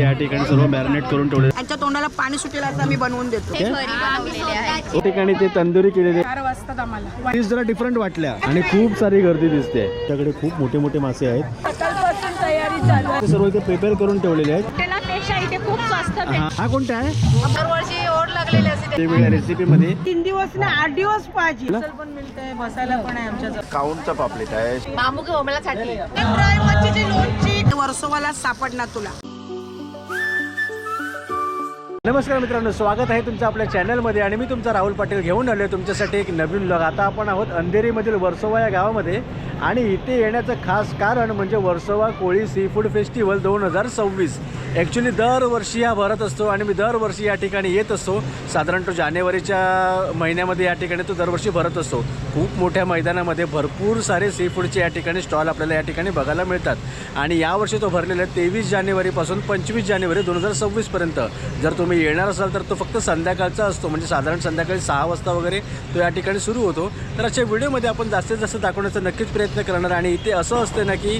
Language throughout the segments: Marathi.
या ठिकाणी सर्व मॅरिनेट करून ठेवले त्यांच्या तोंडाला पाणी सुटेल असं आम्ही बनवून देतो. या ठिकाणी ते तंदुरी केलेले. चार वाजतात आम्हाला. जरा डिफरंट वाटल्या आणि खूप सारी गर्दी दिसते. त्याकडे खूप मोठे मोठे मासे आहेत. सकाळपासून तयारी चालू आहे. ते सर्व इथे प्रिपेअर करून ठेवलेले आहेत. हॉटेलापेक्षा इथे खूप स्वस्त हा हा कोणता आहे? दरवर्षी ओढ लागलेली असते. वेगवेगळ्या रेसिपी मध्ये. तीन दिवस ना आठ दिवस पाहिजे? पण मिळते बसायला पण आहे आमच्या काउंटचा पापलेट आहे. मामू साठी. लोणची. वर्सोवाला सापडणार तुला. नमस्कार मित्रांनो स्वागत आहे तुमचं आपल्या चॅनलमध्ये आणि मी तुमचा राहुल पाटील घेऊन आलो आहे तुमच्यासाठी एक नवीन लग आता आपण आहोत अंधेरीमधील वर्सोवा या गावामध्ये आणि इथे येण्याचं खास कारण म्हणजे Versova Koli seafood festival दोन हजार सव्वीस. ॲक्च्युली दरवर्षी हा भरत असतो आणि मी दरवर्षी या ठिकाणी येत असतो. साधारण तो जानेवारीच्या महिन्यामध्ये या ठिकाणी तो दरवर्षी भरत असतो. खूप मोठ्या मैदानामध्ये भरपूर सारे सी फूडचे या ठिकाणी स्टॉल आपल्याला या ठिकाणी बघायला मिळतात. आणि यावर्षी तो भरलेला आहे तेवीस जानेवारीपासून पंचवीस जानेवारी दोन हजार सव्वीसपर्यंत जर तुम्ही येणार असाल तर तो फक्त संध्याकाळचा असतो. म्हणजे साधारण संध्याकाळी सहा वाजता वगैरे तो या ठिकाणी सुरू होतो. तर अशा व्हिडिओमध्ये आपण जास्तीत जास्त दाखवण्याचा नक्कीच प्रयत्न करणार आणि इथे असं असतं ना की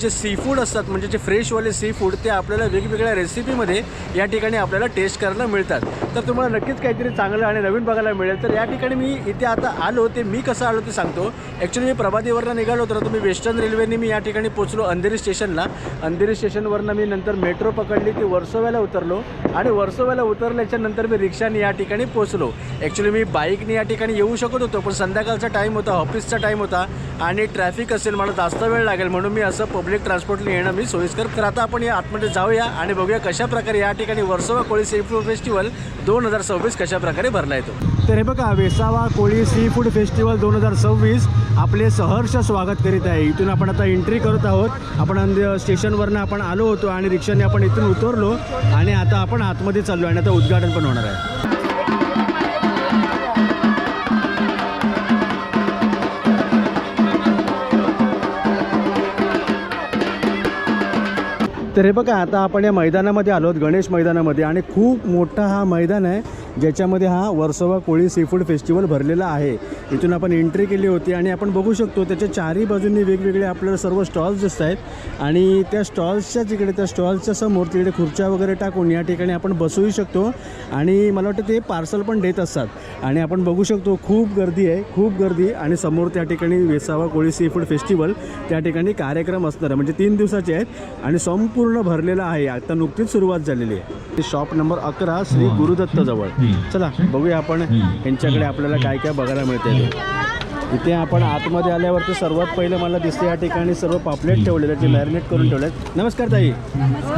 जे सी फूड असतात म्हणजे जे फ्रेशवाले सी फूड ते आपल्याला वेगवेगळ्या रेसिपीमध्ये या ठिकाणी आपल्याला टेस्ट करायला मिळतात. तर तुम्हाला नक्कीच काहीतरी चांगलं आणि नवीन बघायला मिळेल. तर या ठिकाणी मी इथे आता आलो ते मी कसं आलो ते सांगतो. ॲक्च्युली मी प्रभादेवरनं निघालो तर तुम्ही वेस्टर्न रेल्वेने मी या ठिकाणी पोचलो अंधेरी स्टेशनला अंधेरी स्टेशनवरनं मी नंतर मेट्रो पकडली ती वर्सोव्याला उतरलो आणि वर्सोव्याला उतरल्याच्या नंतर मी रिक्षाने या ठिकाणी पोचलो ॲक्च्युली मी बाईकने या ठिकाणी येऊ शकत होतो पण संध्याकाळचा टाईम होता ऑफिसचा टाईम होता आणि ट्रॅफिक असेल मला जास्त वेळ लागेल म्हणून मी असं पब्लिक ट्रान्सपोर्टने येणं मी सोयीस्कर. तर आता आपण या आतमध्ये जाऊया आणि बघूया कशा प्रकारे या ठिकाणी वर्सोवा कोळी सी फेस्टिवल दोन हजार सव्वीस कशाप्रकारे भरला येतो तर हे बघा Vesava Koli seafood festival दोन हजार सव्वीस आपले सहर्ष स्वागत करीत आहे. इथून आपण आता एंट्री करत आहोत. आपण अंध- स्टेशनवरनं आपण आलो होतो आणि रिक्षाने आपण इथून उतरलो आणि आता आपण आतमध्ये चाललो आणि आता उद्घाटन पण होणार आहे. तर हे बघा आता आपण या मैदानामध्ये आलो आहोत गणेश मैदानामध्ये आणि खूप मोठा हा मैदान आहे. ज्याच्यामध्ये हा Versova Koli seafood festival भरलेला आहे. इथून आपण एंट्री केली होती आणि आपण बघू शकतो त्याच्या चारही बाजूंनी वेगवेगळे आपल्याला सर्व स्टॉल्स दिसत आहेत. आणि त्या स्टॉल्सच्या तिकडे त्या स्टॉल्सच्या समोर तिकडे खुर्च्या वगैरे टाकून या ठिकाणी आपण बसूही शकतो. आणि मला वाटतं ते पार्सल पण देत असतात. आणि आपण बघू शकतो खूप गर्दी आहे खूप गर्दी. आणि समोर त्या ठिकाणी Vesava Koli seafood festival त्या ठिकाणी कार्यक्रम असणार आहे. म्हणजे तीन दिवसाचे आहेत आणि संपूर्ण भरलेला आहे. आता नुकतीच सुरुवात झालेली आहे. शॉप नंबर अकरा श्री गुरुदत्तजवळ चला बघूया आपण यांच्याकडे आपल्याला काय काय बघायला मिळते. इथे आपण आतमध्ये आल्यावर तर सर्वात पहिलं मला दिसते या ठिकाणी सर्व पापलेट ठेवलेले आहेत जे मॅरिनेट करून ठेवले आहेत नमस्कार ताई.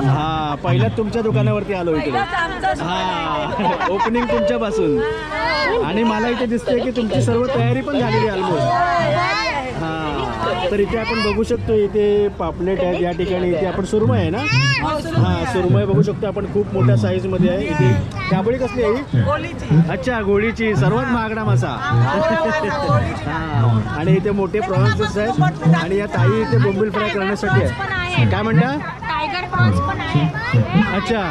हा पहिल्याच तुमच्या दुकानावरती आलो इकडे हा ओपनिंग तुमच्यापासून. आणि मला इथे दिसते की तुमची सर्व तयारी पण झालेली आहे ऑलमोस्ट तर इथे आपण बघू शकतो इथे पापलेट आहेत या ठिकाणी. इथे आपण सुरमय आहे ना? हा सुरमई बघू शकतो आपण. खूप मोठ्या साईजमध्ये आहे. इथे काबळी कसली आहे अच्छा गोळीची. सर्वात महागडा मासा. आणि इथे मोठे प्रॉन्स आहेत. आणि या ताई इथे बोंबील फ्राय करण्यासाठी आहे काय म्हणता? टायगर प्रॉन्स पण आहे. अच्छा.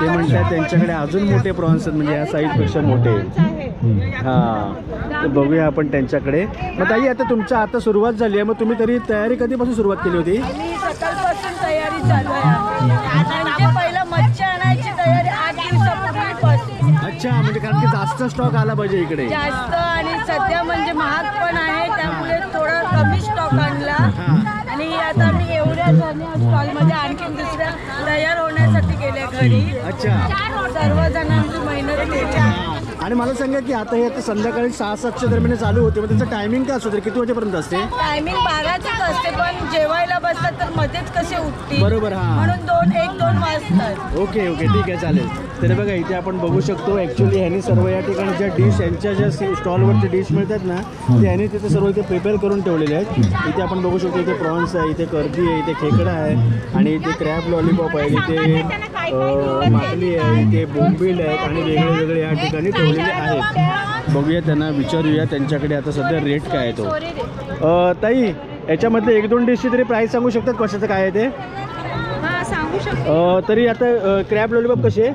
ते म्हणतात त्यांच्याकडे अजून मोठे प्रॉन्स आहेत म्हणजे या साईजपेक्षा मोठे. हां. बघूया आपण त्यांच्याकडे. मग ताई आता तुमचं आता सुरुवात झाली आहे. मग तुम्ही तरी तयारी कधीपासून सुरुवात केली होती? सकाळपासून तयारी चालू आहे आमची. पहिलं मच्छी आणायची तयारी आठ दिवसापूर्वीपासून. अच्छा म्हणजे कारण की जास्त स्टॉक आला पाहिजे इकडे. जास्त आणि सध्या म्हणजे महाग पण आहे त्यामुळे थोडा कमी स्टॉक आणला. आणि आता मी एवढ्या स्टॉलमध्ये आणखीन दुसऱ्या तयार होण्यासाठी गेले घरी. सर्वजणांची मेहनत केली आणि मला सांगा की आता हे आता संध्याकाळी सहा सातच्या दरम्यान चालू होते मग त्याचं टायमिंग काय असतं? किती वाजेपर्यंत असते? टायमिंग बाराचीच असते पण जेवायला बसतात तर मध्येच कसे उठतील? बरोबर, हा. म्हणून दोन एक दोन वाजतात. ओके ओके ठीक आहे चालेल. तर बघा इथे आपण बघू शकतो ॲक्च्युली ह्यांनी सर्व या ठिकाणी ज्या डिश यांच्या ज्या स्टॉलवरती डिश मिळतात ना ते ह्यांनी तिथे सर्व इथे प्रिपेअर करून ठेवलेले आहेत. इथे आपण बघू शकतो इथे प्रॉन्स आहे इथे कर्दी आहे इथे खेकडा आहे आणि इथे क्रॅब लॉलीपॉप आहे इथे अं, माकली आहे इथे बोंबील आहेत आणि वेगळे वेगळे या ठिकाणी ठेवलेले आहेत. बघूया त्यांना विचारूया त्यांच्याकडे आता सध्या रेट काय आहे तो. अं, ताई याच्यामधले एक दोन डिशची तरी प्राईस सांगू शकतात? कशाचं काय आहे ते? हा सांगू शकतो. अं, तरी आता क्रॅब लॉलीपॉप कसे?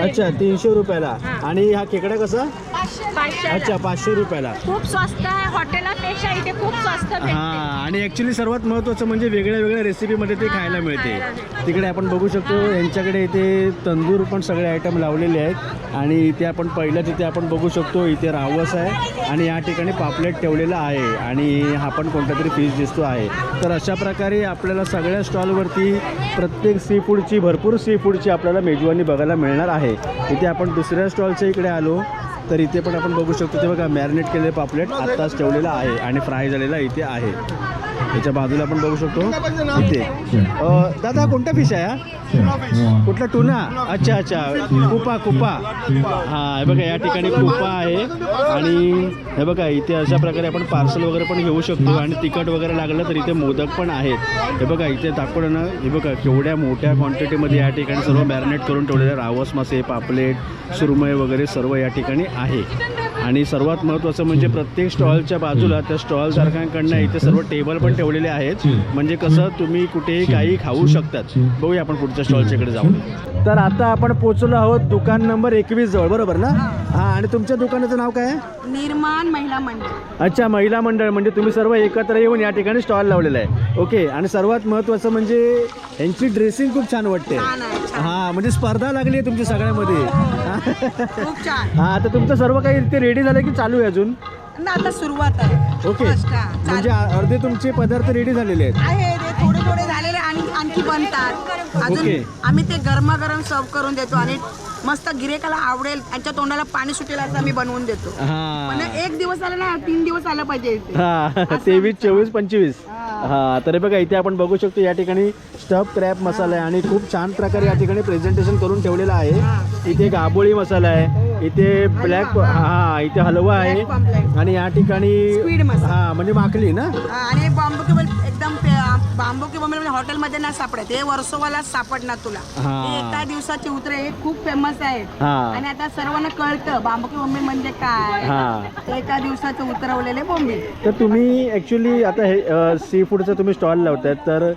अच्छा तीनशे रुपयाला. आणि हा खेकडा कसा? अच्छा पाचशे रुपयाला. खूप स्वस्त आहे. हॉटेलापेक्षा इथे खूप स्वस्त हा आणि ॲक्च्युली सर्वात महत्त्वाचं म्हणजे वेगळ्या वेगळ्या रेसिपीमध्ये ते खायला मिळते. तिकडे आपण बघू शकतो यांच्याकडे इथे तंदूर पण सगळे आयटम लावलेले आहेत. आणि इथे आपण पहिलं तिथे आपण बघू शकतो इथे रावस आहे. आणि या ठिकाणी पापलेट ठेवलेला आहे. आणि हा पण कोणता तरी फिश दिसतो आहे. तर अशा प्रकारे आपल्याला सगळ्या स्टॉलवरती प्रत्येक सी फूडची भरपूर सी फूडची आपल्याला मेजवानी बघायला मिळणार आहे. इथे आपण दुसऱ्या स्टॉलच्या इकडे आलो तर इथे ते पण आपण बघू शकतो. ते बघा मॅरिनेट केलेले पापलेट आत्ताच ठेवलेलं आहे आणि फ्राय झालेला इथे आहे. याच्या बाजूला आपण बघू शकतो. इथे. अ, दादा कोणता फिश आहे हा? कुठला टुना? अच्छा अच्छा. कुपा कुपा. हा हे बघा या ठिकाणी कुपा आहे. आणि हे बघा इथे अशा प्रकारे आपण पार्सल वगैरे पण घेऊ शकतो आणि तिखट वगैरे लागलं तर इथे मोदक पण आहेत. हे बघा इथे दाखवलं ना हे बघा केवढ्या मोठ्या क्वांटिटीमध्ये या ठिकाणी सर्व मॅरिनेट करून ठेवलेले रावस मासे पापलेट सुरमई वगैरे सर्व या ठिकाणी आहे. आणि सर्वात महत्त्वाचं म्हणजे प्रत्येक स्टॉलच्या बाजूला त्या स्टॉल धारकांकडनं इथे सर्व टेबल पण ठेवलेले आहेत. म्हणजे कसं तुम्ही कुठेही काही खाऊ शकतात. बघूया आपण पुढच्या स्टॉलच्या इकडे जाऊ तर आता आपण पोहोचलो आहोत दुकान नंबर एकवीस जवळ बरोबर ना? हां. आणि तुमच्या दुकानाचं नाव काय आहे? निर्माण महिला मंडळ. अच्छा महिला मंडळ. म्हणजे तुम्ही सर्व एकत्र येऊन या ठिकाणी स्टॉल लावलेला आहे. ओके आणि सर्वात महत्त्वाचं म्हणजे यांची ड्रेसिंग खूप छान वाटते. हां म्हणजे स्पर्धा लागली आहे तुमच्या सगळ्यामध्ये. खूप छान. हां तर तुमचं सर्व काही ते रेडी झालं की चालू आहे अजून? ना आता सुरुवात आहे. ओके First, हा. म्हणजे अर्धे तुमचे पदार्थ रेडी झालेले आहेत. आहे ते थोडे थोडे झालेले आणि आणखी बनतात. अजून. आम्ही ते गरमागरम सर्व करून देतो आणि मस्त गिरेकाला आवडेल त्यांच्या तोंडाला पाणी सुटेल असं आम्ही बनवून देतो. पण हा एक दिवस आला ना तीन दिवस आलं पाहिजे इथे. हा. तेवीस चोवीस पंचवीस. हा. तर हे बघा इथे आपण बघू शकतो या ठिकाणी स्टफ क्रॅप मसाला आहे आणि खूप छान प्रकारे या ठिकाणी प्रेझेंटेशन करून ठेवलेलं आहे. इथे गाबोळी मसाला आहे. इथे ब्लॅक हा इथे हलवा आहे. आणि या ठिकाणी. हा म्हणजे माकली ना? आणि बांबू किबल एकदम बांबू किबल म्हणजे हॉटेलमध्ये नाही सापडत हे वर्सोवाला सापडणार तुला. एका दिवसाचे उतरे हे खूप फेमस आहेत हा. आणि आता सर्वांना कळतं बांबू की बोंबील म्हणजे काय? एका दिवसाचं उतरवलेले बोंबील तर तुम्ही ॲक्च्युली आता हे सी फूडचं तुम्ही स्टॉल लावताय तर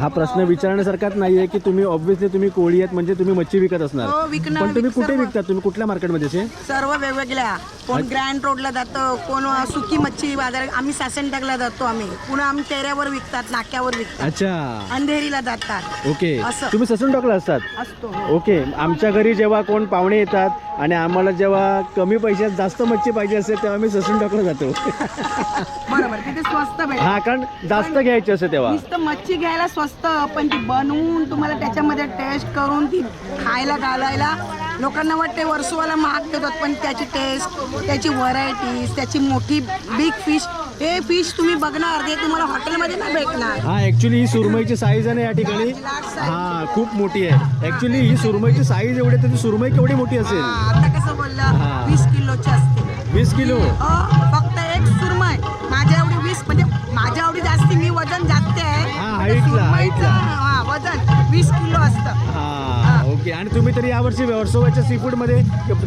हा प्रश्न विचारण्यासारखाच नाही आहे की तुम्ही ऑब्व्हियसली तुम्ही कोळी आहेत म्हणजे तुम्ही मच्छी विकत असणार. हो, विकणार, पण तुम्ही कुठे सर्व. विकतात तुम्ही कुठल्या मार्केटमध्ये असे सर्व वेगवेगळ्या. कोण ग्रँड रोडला जातं कोण सुकी मच्छी बाजार आम्ही सासनटाकला जातो आम्ही. पुन्हा आम्ही तेऱ्यावर विकतात नाक्यावर विकतात. अच्छा. अंधेरीला जातात. ओके. असं. तुम्ही ससून टाकला असतात? असतो ओके. आमच्या घरी जेव्हा कोण पाहुणे येतात आणि आम्हाला जेव्हा कमी पैशात जास्त मच्छी पाहिजे असते तेव्हा आम्ही ससून टाकला जातो. बरोबर. तिथे स्वस्त हा कारण जास्त घ्यायची असते तेव्हा. नुसतं मच्छी घ्यायला स्वस्त पण ती बनवून तुम्हाला त्याच्यामध्ये टेस्ट करून ती खायला घालायला. लोकांना वाटते वर्षवाला महाग देतात पण त्याची टेस्ट त्याची व्हरायटीज त्याची मोठी बिग फिश हे फिश तुम्ही बघणार ते तुम्हाला हॉटेलमध्ये नाही भेटणार. हा ऍक्च्युली ही सुरमईची साईज आहे ना या ठिकाणी. हा खूप मोठी आहे. ऍक्च्युली ही सुरमईची साईज एवढी तर सुरमई केवढी मोठी हा, असेल आता कसं बोललं? हा. वीस किलोची असते. वीस किलो? अ, फक्त हाईटला, सुरमईचं, हाईटला. हा, वजन वीस किलो असतं. हा ओके. आणि तुम्ही तरी यावर्षी वर्सोवाच्या सी फूडमध्ये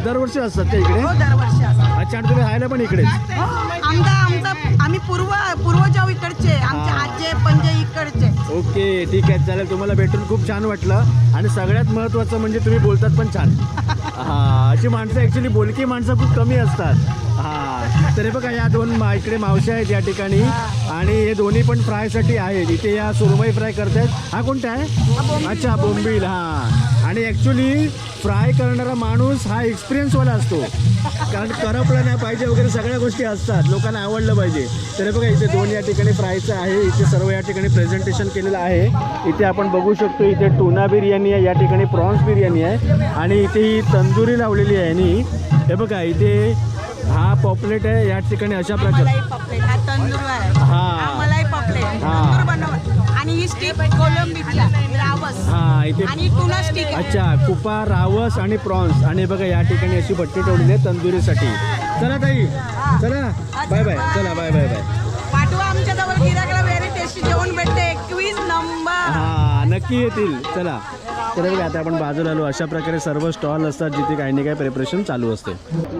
दरवर्षी असतात का इकडे? हो दरवर्षी असतं अच्छा आणि तुम्ही राहायला पण इकडेच हो, आमचा आमचा आम्ही पूर्व पूर्वजाव इकडचे आमचे हा. आजे इकडचे. ओके ठीक आहे. चालेल तुम्हाला भेटून खूप छान वाटलं. आणि सगळ्यात महत्त्वाचं म्हणजे तुम्ही बोलतात पण छान. हा अशी माणसं ॲक्च्युली बोलकी माणसं खूप कमी असतात. हा तर हे बघा या दोन मा इकडे मावश्या आहेत या ठिकाणी. आणि हे दोन्ही पण फ्रायसाठी आहेत. इथे या सुरमई फ्राय करतायत. हा कोणता आहे? अच्छा बोंबील. हा. आणि ॲक्च्युली फ्राय करणारा माणूस हा एक्सपिरियन्सवाला असतो. कारण करपला नाही पाहिजे वगैरे सगळ्या गोष्टी असतात. लोकांना आवडलं पाहिजे. तरी बघा इथे दोन या ठिकाणी फ्रायचं आहे. इथे सर्व या ठिकाणी प्रेझेंटेशन केलेलं आहे. इथे आपण बघू शकतो इथे टुना बिर्याणी आहे. या ठिकाणी प्रॉन्स बिर्याणी आहे. आणि इथे ही तंदुरी लावलेली आहे आणि हे बघा इथे हा पॉपलेट आहे. या ठिकाणी अशा प्रकारे ही स्टिक कोलंबीची रावस. हा इथे आणि स्टिक. अच्छा कुपा रावस आणि प्रॉन्स. आणि बघा या ठिकाणी अशी भट्टी ठेवलेली आहे तंदुरीसाठी. चला ताई. चला. Bye bye. चला बाय बाय बाय. पाठवा आमच्या जवळ गिराकला व्हेरी टेस्टी जेवण भेटते. एकवीस नंबर. हा नक्की येतील. चला. तर बघा आता आपण बाजूला आलो. अशा प्रकारे सर्व स्टॉल असतात जिथे काही ना काही प्रिपरेशन चालू असते.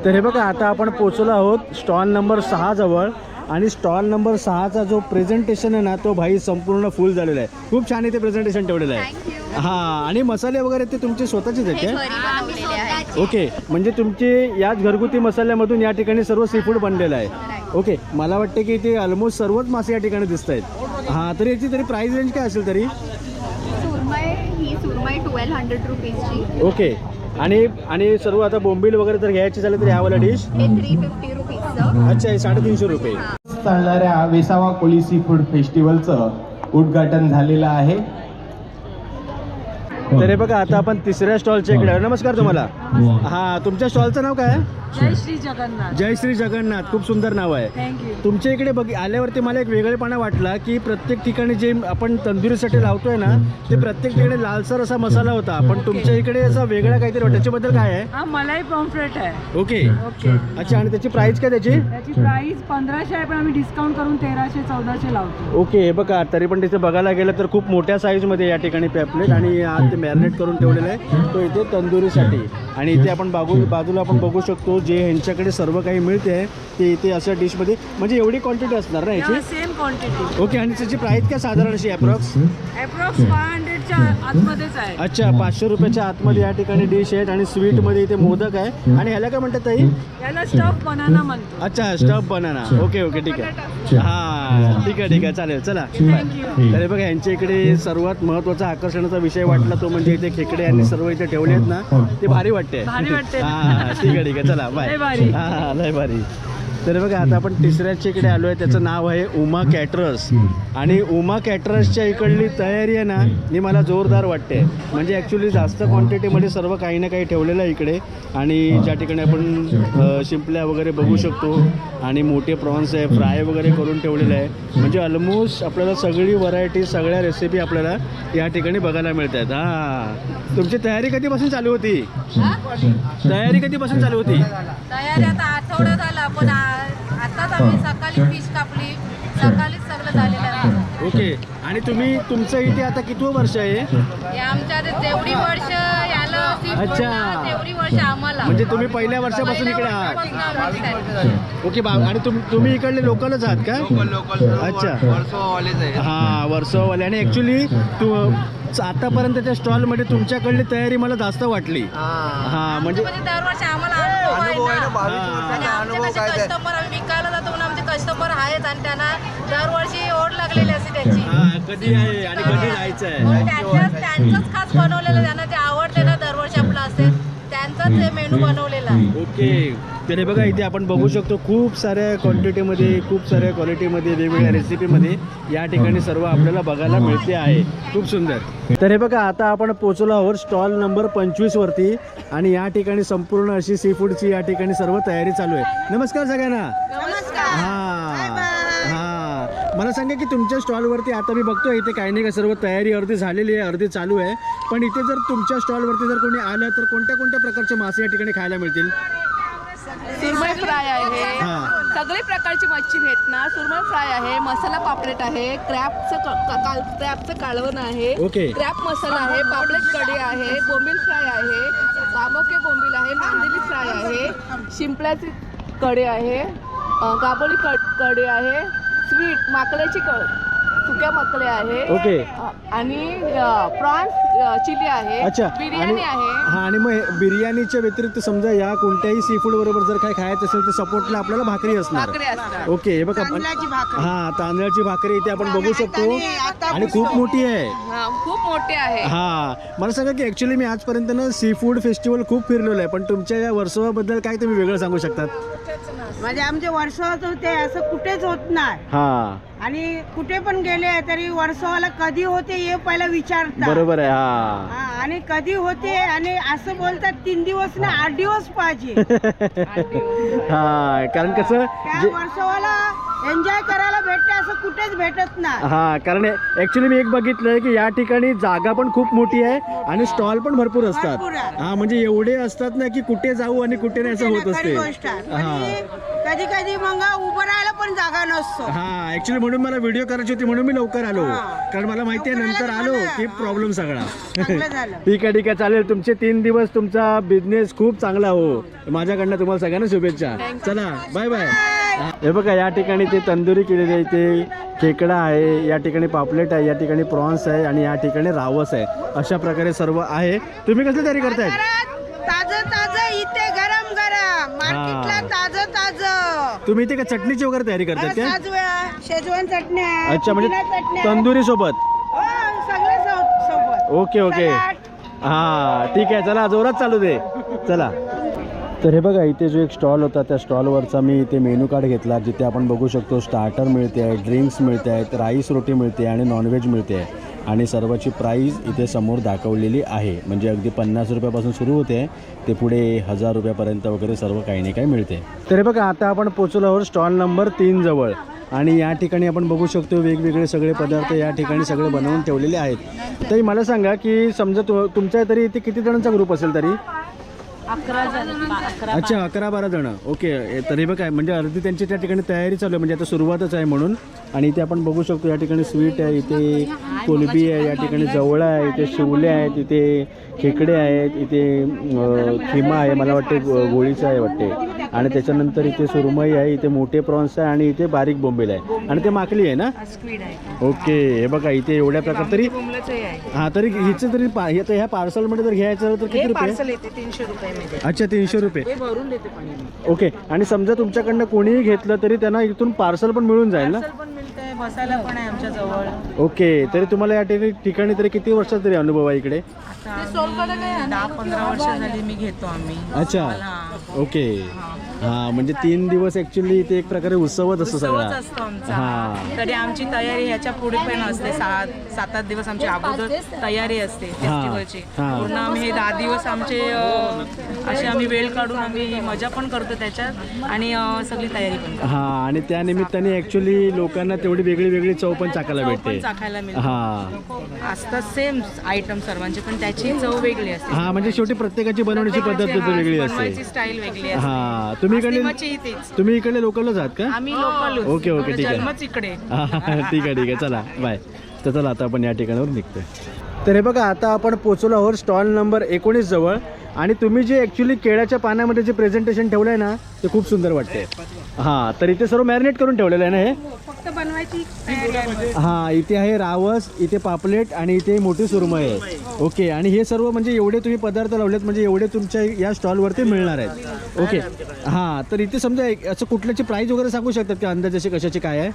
तर हे बघा आता आपण पोचलो आहोत स्टॉल नंबर सहा जवळ. आणि स्टॉल नंबर सहाचा जो प्रेझेंटेशन आहे ना तो भाई संपूर्ण फुल झालेला आहे. खूप छान इथे प्रेझेंटेशन ठेवलेलं आहे. हा आणि मसाले वगैरे ते तुमचे स्वतःचेच आहेत काय? ओके म्हणजे तुमचे याच घरगुती मसाल्यामधून या ठिकाणी सर्व सी फूड बनलेलं आहे. ओके मला वाटतं की इथे ऑलमोस्ट सर्वच मासे या ठिकाणी दिसत आहेत. हां तरी याची तरी प्राईस रेंज काय असेल तरी? सुरमई ही सुरमई ट्वेल्व हंड्रेड रुपीजची ओके आणि आणि सर्व आता बोंबील वगैरे जर घ्यायची झाली तर ह्यावाला डिश हे थ्री फिफ्टी अच्छा साडेतीनशे रुपये. चालणाऱ्या विसावा कोली सी फूड फेस्टिवलचं उद्घाटन झालेलं आहे. तर हे बघा आता आपण तिसऱ्या स्टॉलच्या इकडे. नमस्कार तुम्हाला. हां तुमच्या स्टॉलचं नाव काय आहे? जय श्री जगन्नाथ. जय श्री जगन्नाथ. खूप सुंदर नाव आहे. थँक्यू तुमच्या इकडे बघ आल्यावरती मला एक वेगळेपणा वाटला की प्रत्येक ठिकाणी जे आपण तंदुरीसाठी लावतोय ना ते प्रत्येक ठिकाणी लालसर असा मसाला होता. पण तुमच्या इकडे असा वेगळा काहीतरी त्याच्याबद्दल काय आहे? हा मलाई पॉम्फ्रेट आहे. ओके ओके अच्छा आणि त्याची प्राइस काय त्याची? त्याची प्राइस पंधराशे आहे पण आम्ही डिस्काउंट करून तेराशे चौदाशे लावतो. ओके हे बघा तरी पण तिथे बघायला गेलं तर खूप मोठ्या साईजमध्ये या ठिकाणी पॅपलेट आणि मॅरिनेट करून ठेवलेलं आहे. तो इथे तंदुरीसाठी. आणि इथे आपण बाजू बाजूला आपण बघू शकतो जे ह्यांच्याकडे सर्व काही मिळते आहे ते इथे अशा डिशमध्ये. म्हणजे एवढी क्वांटिटी असणार ना याची? सेम क्वांटिटी ओके आणि त्याची प्राइस काय साधारण अशी अप्रॉक्स अप्रॉक्स फाय हंड्रेडच्या आतमध्येच आहे. अच्छा पाचशे रुपयाच्या आतमध्ये या ठिकाणी डिश आहेत आणि स्वीटमध्ये इथे मोदक आहे. आणि ह्याला काय म्हणतात ताई? याला स्टफ बनाना म्हणतो. अच्छा स्टफ बनाना ओके ओके ठीक आहे. हा ठीक आहे ठीक आहे. चालेल चला. तर बघा यांच्या इकडे सर्वात महत्त्वाचा आकर्षणाचा विषय वाटला तो म्हणजे इथे खेकडे आणि सर्व इथे ठेवले आहेत ना ते भारी वाटते. भारी वाटते. हा ठीक आहे ठीक आहे. चला बाय. हा हा, लय भारी. तर बघा आता आपण तिसऱ्याच्या इकडे आलो आहे त्याचं नाव आहे उमा कॅटरस. आणि उमा कॅटरसच्या इकडली तयारी आहे ना ही मला जोरदार वाटते. म्हणजे ॲक्च्युली जास्त क्वांटिटीमध्ये सर्व काही ना काही ठेवलेलं आहे इकडे. आणि ज्या ठिकाणी आपण शिंपल्या वगैरे बघू शकतो. आणि मोठे प्रॉन्स आहे फ्राय वगैरे करून ठेवलेलं आहे. म्हणजे ऑलमोस्ट आपल्याला सगळी व्हरायटी सगळ्या रेसिपी आपल्याला या ठिकाणी बघायला मिळत आहेत हां. तुमची तयारी कधीपासून चालू होती? तयारी कधीपासून चालू होती? तयारी आता आठवडा झाला पण आ- आताच आम्ही सकाळी फिश कापली. सकाळीच सगळं झालेलं आहे. ओके. आणि तुम्ही तुमचं इथे आता कितवं वर्ष आहे? हे आमच्या जेवढी वर्ष याला seafood अच्छा. ना, तेवढी वर्ष आम्हाला. म्हणजे तुम्ही पहिल्या वर्षापासून इकडे पहिल्या आहात? वर्षापासून आम्ही इकडे. ओके बा आणि तुम तुम्ही इकडले लोकलच आहात का? अच्छा. हां वर्सोवाले आणि ॲक्च्युली तू आतापर्यंतच्या स्टॉलमध्ये तुमच्याकडली तयारी मला जास्त वाटली. हां. म्हणजे म्हणजे दरवर्षी आम्हाला अनुभव आहे ना. कस्टमर आम्ही विकायला जातो म्हणून आमचे कस्टमर आहेत आणि त्यांना दरवर्षी ओढ लागलेली असते त्याची. हां कधी आहे आणि कधी जायचं आहे त्यांच्याच त्यांचंच खास बनवलेलं त्यांना ते आवडते मेनू बनवलेला. आहे ओके. तर हे बघा इथे आपण बघू शकतो खूप साऱ्या क्वांटिटीमध्ये खूप साऱ्या क्वालिटीमध्ये वेगवेगळ्या रेसिपीमध्ये या ठिकाणी सर्व आपल्याला बघायला मिळते आहे. खूप सुंदर. तर हे बघा आता आपण पोचलो आहोत स्टॉल नंबर पंचवीसवरती आणि या ठिकाणी संपूर्ण अशी सी फूडची या ठिकाणी सर्व तयारी चालू आहे. नमस्कार सगळ्यांना. हां मला सांगा की तुमच्या स्टॉलवरती आता मी बघतोय इथे काही नाही का सर्व तयारी अर्धी झालेली आहे अर्धी चालू आहे. पण इथे जर तुमच्या स्टॉलवरती जर कोणी आलं तर कोणत्या कोणत्या प्रकारचे मासे या ठिकाणी खायला मिळतील? सुरमई फ्राय आहे. हां. सगळी प्रकारची मच्छी भेटणार सुरमई फ्राय आहे मसाला पापलेट आहे क्रॅपचं क- क- काल क्रॅपचं कालवण आहे ओके. क्रॅप मसाला आहे पापलेट कढी आहे बोंबील फ्राय आहे बामोके बोंबील आहे नांदेली फ्राय आहे शिंपल्याची कढी आहे अ, गाबोळी कढी आहे स्वीट माकड्याची क सुक्या माकडे आहे ओके. आणि प्रॉन्स चिली आहे अच्छा बिर्याणी आहे. हा आणि मग बिर्याणीच्या व्यतिरिक्त समजा या कोणत्याही सी फूड बरोबर जर काही खायचं असेल तर सपोर्टला आपल्याला भाकरी असणार. भाकरी असणार. ओके हे बघा तांदळाची भाकरी. हा तांदळाची भाकरी इथे आपण बघू शकतो. आणि खूप मोठी आहे. हा खूप मोठे आहे. हा मला सांगा की ऍक्च्युली मी आजपर्यंत ना सी फूड फेस्टिवल खूप फिरलेलो आहे पण तुमच्या या वर्षाबद्दल काय तुम्ही वेगळं सांगू शकतात? म्हणजे आमचे वर्षात होते असं कुठेच होत नाही. हा. आणि कुठे पण गेले तरी वर्षावाला कधी होते हे पहिला विचारतात. बरोबर आहे हा. हा, आणि कधी होते आणि असं बोलतात तीन दिवस ना आठ दिवस पाहिजे. हा कारण कसं त्या जे वर्षावाला एन्जॉय करायला भेटते असं कुठेच भेटत नाही. हा कारण ऍक्च्युली मी एक बघितलंय की या ठिकाणी जागा पण खूप मोठी आहे आणि स्टॉल पण भरपूर असतात. आहे. हा म्हणजे एवढे असतात ना की कुठे जाऊ आणि कुठे नाही असं होत असते. गोष्ट. हा. कधी कधी मग उभं राहायला पण जागा नसतो. हा ऍक्च्युली म्हणून मला व्हिडिओ करायची होती म्हणून मी लवकर आलो. कारण मला माहिती आहे लवकर नंतर आलं. की प्रॉब्लेम सगळा. चांगलं झालं. ठीक आहे ठीक आहे चालेल. तुमचे तीन दिवस तुमचा बिझनेस खूप चांगला हो. माझ्याकडनं तुम्हाला सगळ्यांना शुभेच्छा. चला बाय बाय हे बघा या ठिकाणी ते तंदुरी केलेली आहे ते खेकडा आहे या ठिकाणी पापलेट आहे या ठिकाणी प्रॉन्स आहे आणि या ठिकाणी रावस आहे. अशा प्रकारे सर्व आहे. तुम्ही कसली तयारी करताय? तुम्ही इथे का चटणीची वगैरे तयारी करताय शेजवान चटणी अच्छा म्हणजे तंदुरी सोबत. Okay okay. हा ठीक आहे चला जोरात चालू दे. चला. तर हे बघा इथे जो एक स्टॉल होता त्या स्टॉलवरचा मी इथे मेनू कार्ड घेतला जिथे आपण बघू शकतो स्टार्टर मिळते आहे ड्रिंक्स मिळते आहेत राईस रोटी मिळते आणि नॉनव्हेज मिळते. आहे आणि सर्वाची प्राईस इथे समोर दाखवलेली आहे. म्हणजे अगदी पन्नास रुपयापासून सुरू होते ते पुढे हजार रुपयापर्यंत वगैरे सर्व काही नाही काही मिळते. तर हे बघा आता आपण पोचलो आहोत स्टॉल नंबर तीन जवळ. आणि या ठिकाणी आपण बघू शकतो वेगवेगळे सगळे पदार्थ या ठिकाणी सगळे बनवून ठेवलेले आहेत. तरी मला सांगा की समजा तु तुमच्या तरी इथे किती जणांचा ग्रुप असेल तरी? अच्छा अकरा बारा जण. ओके ए, तरी बघ काय म्हणजे अर्धी त्यांची त्या ठिकाणी तयारी चालू आहे म्हणजे आता सुरुवातच आहे म्हणून. आणि इथे आपण बघू शकतो या ठिकाणी स्वीट आहे इथे कोलबी आहे या ठिकाणी जवळा आहे इथे शिवले आहेत इथे खेकडे आहेत इथे अ, खिमा आहे मला वाटते गो- गोळीचं आहे वाटते. आणि त्याच्यानंतर इथे सुरमई आहे इथे मोठे प्रॉन्स आहे आणि इथे बारीक बोंबील आहे. आणि ते माकली आहे ना? ओके हे बघा इथे एवढ्या प्रकार तरी हा तरी हिचं तरी पा- हे तर ह्या पार्सलमध्ये जर घ्यायचं तर किती रुपये? येते तीनशे रुपये. अच्छा तीनशे रुपये. ओके आणि समजा तुमच्याकडनं कोणीही घेतलं तरी त्यांना इथून पार्सल पण मिळून जाईल ना? पण मिळते बसायला पण आहे आमच्या जवळ ओके तरी तुम्हाला या ठिकाणी ठिकाणी तरी किती वर्षाचा तरी अनुभव आहे इकडे? दहा पंधरा वर्ष झाली मी घेतो आम्ही. अच्छा ओके. हा. म्हणजे तीन दिवस ऍक्च्युली इथे एक प्रकारे उत्सवच असतो सगळा. असतो आमचा. हा. तरी आमची तयारी ह्याच्या पुढे पण असते. सात सात आठ दिवस आमची अगोदर तयारी असते फेस्टिवलची हा. पूर्ण आम्ही हे दहा दिवस आमचे अ, असे आम्ही वेळ काढून आम्ही मजा पण करतो त्याच्यात आणि अ, सगळी तयारी पण करतो. हा आणि त्या निमित्ताने ऍक्च्युली लोकांना तेवढी वेगळी वेगळी चव पण चाकायला पण भेटते. चाखायला मिळते. हा. असतात सेम आयटम सर्वांचे पण त्याची चव वेगळी असते. हा म्हणजे शेवटी प्रत्येकाची बनवण्याची पद्धत वेगळी हा, असते स्टाईल वेगळी असते. हा तुम्ही इकडे मच्छी ही तीच. तुम्ही इकडे लोकलच आहात का? आम्ही लोकल ओके, ओके, ठीक आहे. जन्मच इकडे. हा, ठीक आहे ठीक आहे. चला बाय तर चला आता आपण या ठिकाणावर निघतोय. तर हे बघा आता आपण पोचलो आहोत स्टॉल नंबर एकोणीस जवळ. आणि तुम्ही जे ॲक्च्युली केळ्याच्या पाण्यामध्ये जे प्रेझेंटेशन ठेवलं आहे ना ते खूप सुंदर वाटते. हां तर इथे सर्व मॅरिनेट करून ठेवलेलं आहे ना हे? फक्त बनवायची तयारी आहे. हां इथे आहे रावस इथे पापलेट आणि इथे मोठी सुरमई आहे. ओके आणि हे सर्व म्हणजे एवढे तुम्ही पदार्थ लावलेत म्हणजे एवढे तुमच्या या स्टॉलवरती मिळणार आहेत. ओके हां तर इथे समजा एक- असं कुठल्याची प्राईस वगैरे सांगू शकतात का अंदाज अशी कशाची काय आहे?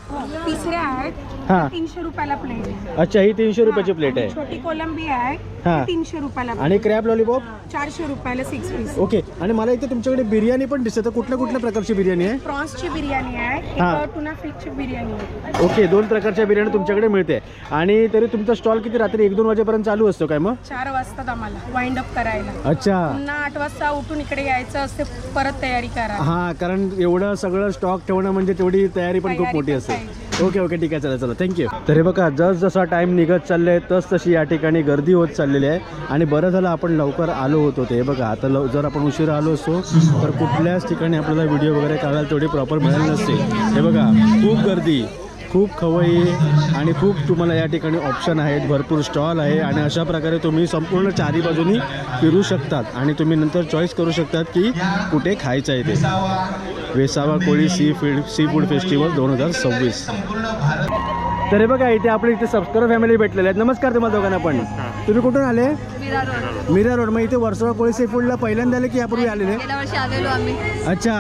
तिसऱ्या आहेत हां. तीनशे रुपयाला प्लेट आहे. अच्छा ही तीनशे रुपयाची प्लेट आहे. छोटी कोलंबी आहे हां. तीनशे रुपयाला आणि क्रॅब लॉलीपॉप चारशे रुपयाला सिक्स पीस ओके आणि मला इथे तुमच्याकडे बिर्याणी पण दिसते तर कुठल्या कुठल्या प्रकारची बिर्याणी आहे? प्रॉन्सची बिर्याणी आहे हां. एक टुना फिशची बिर्याणी आहे. ओके दोन प्रकारच्या बिर्याणी तुमच्याकडे मिळते. आणि तरी तुमचा स्टॉल किती रात्री एक दोन वाजेपर्यंत चालू असतो काय मग? चार वाजतात आम्हाला वाइंड अप करायला. अच्छा. पुन्हा आठ वाजता उठून इकडे यायचं असते परत तयारी करा. हां कारण एवढं सगळं स्टॉक ठेवणं म्हणजे तेवढी तयारी पण खूप तयारी मोठी पण असते. ओके ओके ठीक आहे चला चला थँक्यू तर हे बघा जस जसा टाईम निघत चाललंय तस तशी या ठिकाणी गर्दी होत चाललेली आहे. आणि बरं झालं आपण लवकर आलो होतो ते. बघा आता लव जर आपण उशीर आलो असतो तर कुठल्याच ठिकाणी आपल्याला व्हिडिओ वगैरे काढायला तेवढी प्रॉपर मिळाली नसते. हे बघा खूप गर्दी. खूप खवई आणि खूप तुम्हाला या ठिकाणी ऑप्शन आहेत भरपूर स्टॉल आहे आणि अशा प्रकारे तुम्ही संपूर्ण चारी बाजूनी फिरू शकतात आणि तुम्ही नंतर चॉईस करू शकतात की कुठे खायचं आहे ते. Vesava Koli sea feed seafood festival दोन हजार सव्वीस. तर हे बघा इथे आपले इथे सबस्क्राईब फॅमिली भेटलेले आहेत. नमस्कार तुम्हाला दोघांना पण. तुम्ही कुठून आले? मीरा रोड. मीरा रोड. मग इथे वर्सोवा कोळी सी फूडला पहिल्यांदा आले की यापूर्वी आलेले? गेल्या वर्षी आलेलो आम्ही. अच्छा.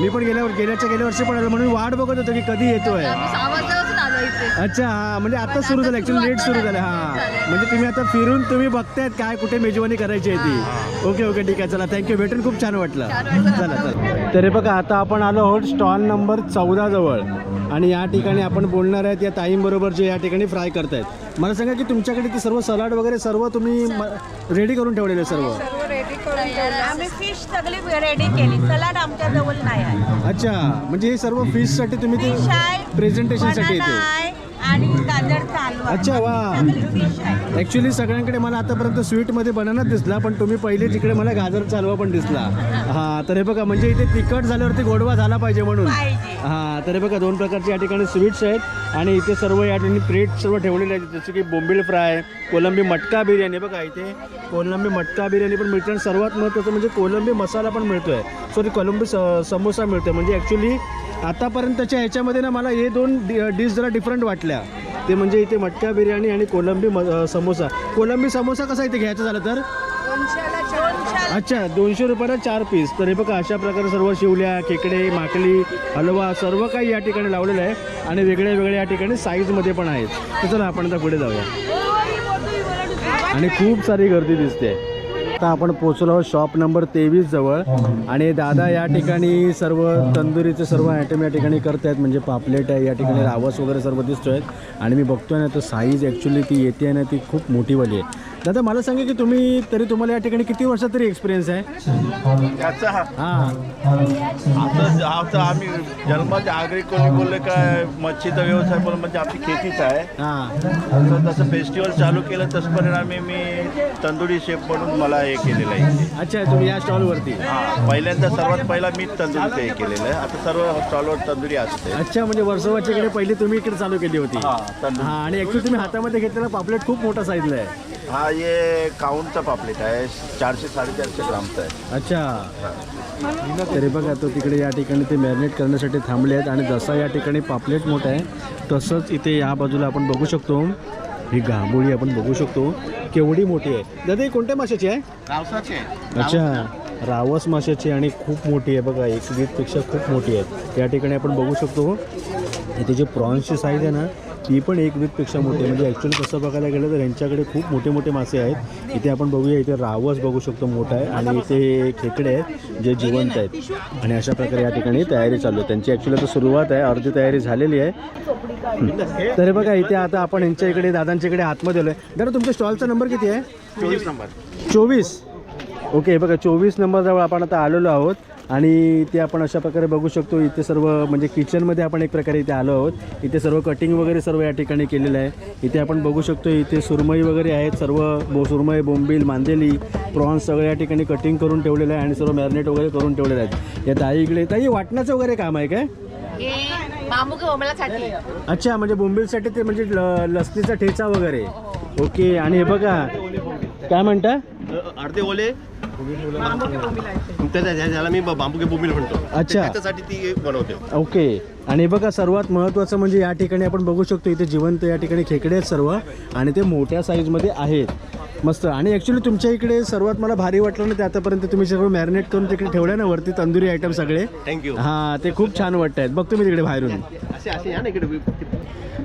मी पण गेल्या गेल्याच्या गेल्या वर्षी पण आलो म्हणून वाट बघत होतो की कधी येतोय. आम्ही सहा वाजल्यापासून आलो इथे. अच्छा हा. म्हणजे आता सुरू झालं. ऍक्च्युली लेट सुरू झालं. हा. म्हणजे तुम्ही आता फिरून तुम्ही बघतायत काय कुठे मेजवानी करायची आहे ती. Okay okay. ठीक आहे. चला. थँक्यू भेटून खूप छान वाटलं. चला चला. तरी बघा आता आपण आलो आहोत स्टॉल नंबर चौदा जवळ. आणि या ठिकाणी आपण बोलणार आहेत या ताईंबरोबर जे या ठिकाणी फ्राय करतायत. मला सांगा की तुमच्याकडे ते सर्व सलाड वगैरे सर्व तुम्ही रेडी करून ठेवलेले सर्व? आम्ही फिश सगळी रेडी केली. सलाड आमच्या जवळ नाही आहे. अच्छा. म्हणजे हे सर्व फिशसाठी तुम्ही ते प्रेझेंटेशनसाठी येते. आणि अच्छा वा. ॲक्च्युली सगळ्यांकडे मला आतापर्यंत स्वीटमध्ये बनानाच दिसला पण तुम्ही पहिले तिकडे मला गाजर चालवा पण दिसला. हां तर हे बघा म्हणजे इथे तिखट झाल्यावरती गोडवा झाला पाहिजे म्हणून. हां तर हे बघा दोन प्रकारचे या ठिकाणी स्वीट्स आहेत. आणि इथे सर्व या ठिकाणी प्लेट सर्व ठेवलेले आहेत. जसं की बोंबील फ्राय कोलंबी मटका बिर्याणी. बघा इथे कोलंबी मटका बिर्याणी पण मिळते. आणि सर्वात महत्त्वाचं म्हणजे कोलंबी मसाला पण मिळतो आहे सॉरी कोलंबी स समोसा मिळतो म्हणजे ॲक्च्युली आतापर्यंतच्या ह्याच्यामध्ये ना मला हे दोन डिश जरा डिफरंट वाटल्या. ते म्हणजे इथे मटका बिर्याणी आणि कोलंबी म समोसा. कोलंबी समोसा कसा इथे घ्यायचा झाला तर? अच्छा दोनशे रुपयाला चार पीस तर हे बघा अशा प्रकारे सर्व शिवल्या खेकडे माकली हलवा सर्व काही या ठिकाणी लावलेलं आहे. आणि वेगळ्या वेगळ्या या ठिकाणी साईजमध्ये पण आहेत. तर चला आपण आता पुढे जाऊया. आणि खूप सारी गर्दी दिसते. आता आपण पोचलो आहोत शॉप नंबर तेवीस जवळ. आणि दादा या ठिकाणी सर्व तंदुरीचे सर्व आयटम या ठिकाणी करतायत. म्हणजे पापलेट आहे या ठिकाणी रावस वगैरे सर्व दिसतोय आणि मी बघतोय ना तर साईज ॲक्च्युली ती येते आहे ना ती खूप मोठीवाली आहे. दादा मला सांगा की तुम्ही तरी तुम्हाला या ठिकाणी किती वर्षात तरी एक्सपिरियन्स आहे? त्याचा हा. आता आता आम्ही जन्माच्या आगरी कोणी बोलले काय मच्छीचा व्यवसाय बोल म्हणजे आपली शेतीच आहे. हां. तर तसं फेस्टिवल चालू केलं तसं परिणामी मी तंदुरी शेफ म्हणून मला हे केलेलं आहे. अच्छा तुम्ही या स्टॉलवरती हा. पहिल्यांदा सर्वात पहिला मीच तंदुरीचं हे केलेलं आहे. आता सर्व स्टॉलवर तंदुरी असते. अच्छा म्हणजे वर्सोवाच्या इकडे पहिली तुम्ही इकडे चालू केली होती. हा तंदुरी. आणि ॲक्च्युली तुम्ही हातामध्ये घेतलेला पापलेट खूप मोठा साईजला आहे. हा ये काउंटचा पापलेट आहे. चारशे साडेचारशे ग्रामचा आहे. अच्छा. तरी बघा तो तिकडे या ठिकाणी ते मॅरिनेट करण्यासाठी थांबले आहेत आणि जसा या ठिकाणी पापलेट मोठा आहे तसंच इथे या बाजूला आपण बघू शकतो. ही गांबोळी आपण बघू शकतो. केवढी मोठी आहे. दादा ही कोणत्या माशाची आहे? रावसाचे अच्छा. रावस माशाची आणि खूप मोठी आहे बघा एक वीसपेक्षा खूप मोठी आहे. या ठिकाणी आपण बघू शकतो. इथे जे प्रॉन्सची साईज आहे ना ती पण एक वीसपेक्षा मोठी आहे. म्हणजे ॲक्च्युली कसं बघायला गेलं तर यांच्याकडे खूप मोठे मोठे मासे आहेत. इथे आपण बघूया इथे रावस बघू शकतो मोठा आहे. आणि इथे खेकडे आहेत जे जिवंत आहेत. आणि अशा प्रकारे या ठिकाणी तयारी चालू आहे. त्यांची ॲक्च्युली आता सुरुवात आहे. अर्धी तयारी झालेली आहे. हं. तर बघा इथे आता आपण यांच्या इकडे दादांच्या इकडे आतमध्ये आलो आहे दादा तुमच्या स्टॉलचा नंबर किती आहे? चोवीस नंबर. चोवीस. ओके बघा चोवीस नंबरजवळ आपण आता आलेलो आहोत आणि इथे आपण अशा प्रकारे बघू शकतो इथे सर्व म्हणजे किचनमध्ये आपण एक प्रकारे इथे आलो आहोत. इथे सर्व कटिंग वगैरे सर्व या ठिकाणी केलेलं आहे. इथे आपण बघू शकतो इथे सुरमई वगैरे आहेत सर्व बो सुरमई बोंबील मांदेली प्रॉन्स सगळं या ठिकाणी कटिंग करून ठेवलेलं आहे आणि सर्व मॅरिनेट वगैरे करून ठेवलेले आहेत या ताई इकडे ताई वाटण्याचं वगैरे काम आहे काय? अच्छा म्हणजे बोंबीलसाठी ते म्हणजे ल- लसणीचा ठेचा वगैरे. ओके आणि हे बघा काय म्हणता? अर्धे ओले त्याला मी बांबू बोंबील म्हणतो अच्छा. त्याच्यासाठी ती बनवते ओके आणि बघा सर्वात महत्त्वाचं म्हणजे या ठिकाणी आपण बघू शकतो इथे जिवंत या ठिकाणी खेकडे आहेत सर्व आणि ते मोठ्या साईजमध्ये आहेत. मस्त. आणि ॲक्च्युली तुमच्या इकडे सर्वात मला भारी वाटलं ना ते आतापर्यंत तुम्ही सर्व मॅरिनेट करून तिकडे ठेवलं ना वरती तंदुरी आयटम सगळे. थँक्यू हां ते खूप छान वाटत आहेत बघ तुम्ही तिकडे बाहेरून. असे असे या ना इकडे.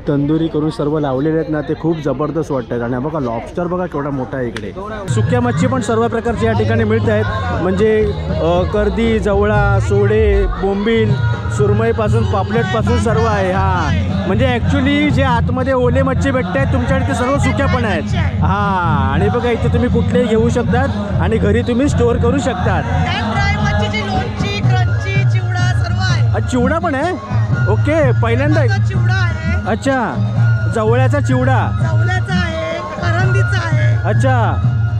तंदुरी करून सर्व लावलेले आहेत ना ते खूप जबरदस्त वाटत आहेत आणि बघा लॉबस्टर बघा केवढा मोठा आहे इकडे. सुक्या मच्छी पण सर्व प्रकारचे या ठिकाणी मिळत आहेत. म्हणजे कर्दी जवळा सोडे बोंबील सुरमईपासून पापलेटपासून सर्व आहे हां. म्हणजे ॲक्च्युली जे आतमध्ये ओले मच्छी भेटत आहेत तुमच्याकडे ते सर्व सुक्या पण आहेत. हां. आणि बघा इथे तुम्ही कुठलेही घेऊ शकतात आणि घरी तुम्ही स्टोअर करू शकतात. चिवडा पण आहे? ओके पहिल्यांदा चिवडा अच्छा जवळ्याचा चिवडा. चवल्याचा आहे करंदीचा आहे. अच्छा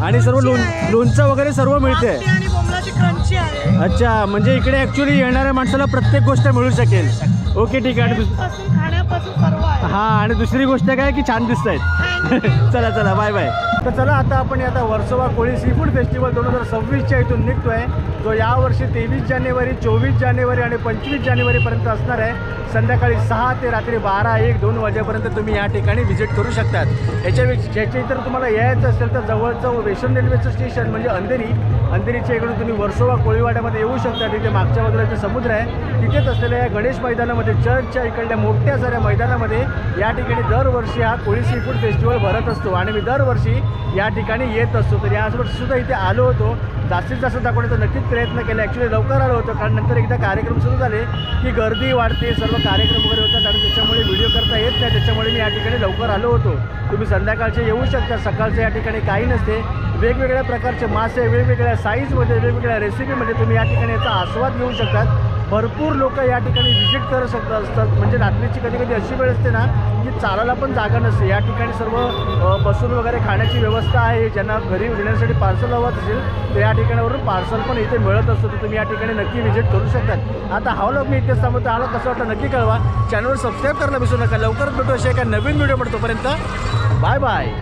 आणि सर्व लोण. लोणचं वगैरे सर्व मिळते. आमटी आणि बोंबलाची क्रंची आहे. अच्छा म्हणजे इकडे ॲक्च्युली येणाऱ्या माणसाला प्रत्येक गोष्ट मिळू शकेल. ओके ठीक आहे. आणि दुस- पासून खाण्यापासून सर्व आहे हा आणि दुसरी गोष्ट काय की छान दिसत आहेत चला चला बाय बाय तर चला आता आपण आता Versova Koli seafood festival दोन हजार सव्वीसच्या इथून निघतो आहे जो यावर्षी तेवीस जानेवारी चोवीस जानेवारी आणि पंचवीस जानेवारीपर्यंत असणार आहे. संध्याकाळी सहा ते रात्री बारा एक दोन वाजेपर्यंत तुम्ही या ठिकाणी व्हिजिट करू शकतात. याच्यापेक्षा याच्या इतर तुम्हाला यायचं असेल तर जवळचं वेशन रेल्वेचं स्टेशन म्हणजे अंधेरी. अंधेरीच्या इकडून तुम्ही वर्सोवा कोळीवाड्यामध्ये येऊ शकता. तिथे मागच्या बाजूला जे समुद्र आहे तिथेच असलेल्या या गणेश मैदानामध्ये चर्चच्या इकडल्या मोठ्या साऱ्या मैदानामध्ये या ठिकाणी दरवर्षी हा कोळी सी फूड फेस्टिवल भरत असतो. आणि मी दरवर्षी या ठिकाणी येत असतो. तर याच सुद्धा इथे आलो होतो. जास्तीत जास्त दाखवण्याचा नक्कीच प्रयत्न केला. ॲक्च्युली लवकर आलो होतो कारण नंतर एकदा कार्यक्रम सुरू झाले की गर्दी वाढते सर्व कार्यक्रम वगैरे होतात आणि त्याच्यामुळे व्हिडिओ करता येत नाही. त्याच्यामुळे मी या ठिकाणी लवकर आलो होतो. तुम्ही संध्याकाळचे येऊ शकता सकाळचे या ठिकाणी काही नसते. वेगवेगळ्या प्रकारचे मासे वेगवेगळ्या साईजमध्ये वेगवेगळ्या रेसिपीमध्ये तुम्ही या ठिकाणी याचा आस्वाद घेऊ शकतात. भरपूर लोक या ठिकाणी व्हिजिट करू शकत असतात. म्हणजे रात्रीची कधी कधी अशी वेळ असते ना की चालायला पण जागा नसते. या ठिकाणी सर्व बसून वगैरे खाण्याची व्यवस्था आहे. ज्यांना घरी नेण्यासाठी पार्सल हवं असेल तर या ठिकाणावरून पार्सल पण इथे मिळत असतो. तर तुम्ही या ठिकाणी नक्की व्हिजिट करू शकतात आता हा लोक मी इथेच सांगतो आलो कसं वाटतं नक्की कळवा. चॅनलवर सबस्क्राईब करायला विसरू नका. लवकरच भेटू अशा एका नवीन व्हिडिओ पडतोपर्यंत बाय बाय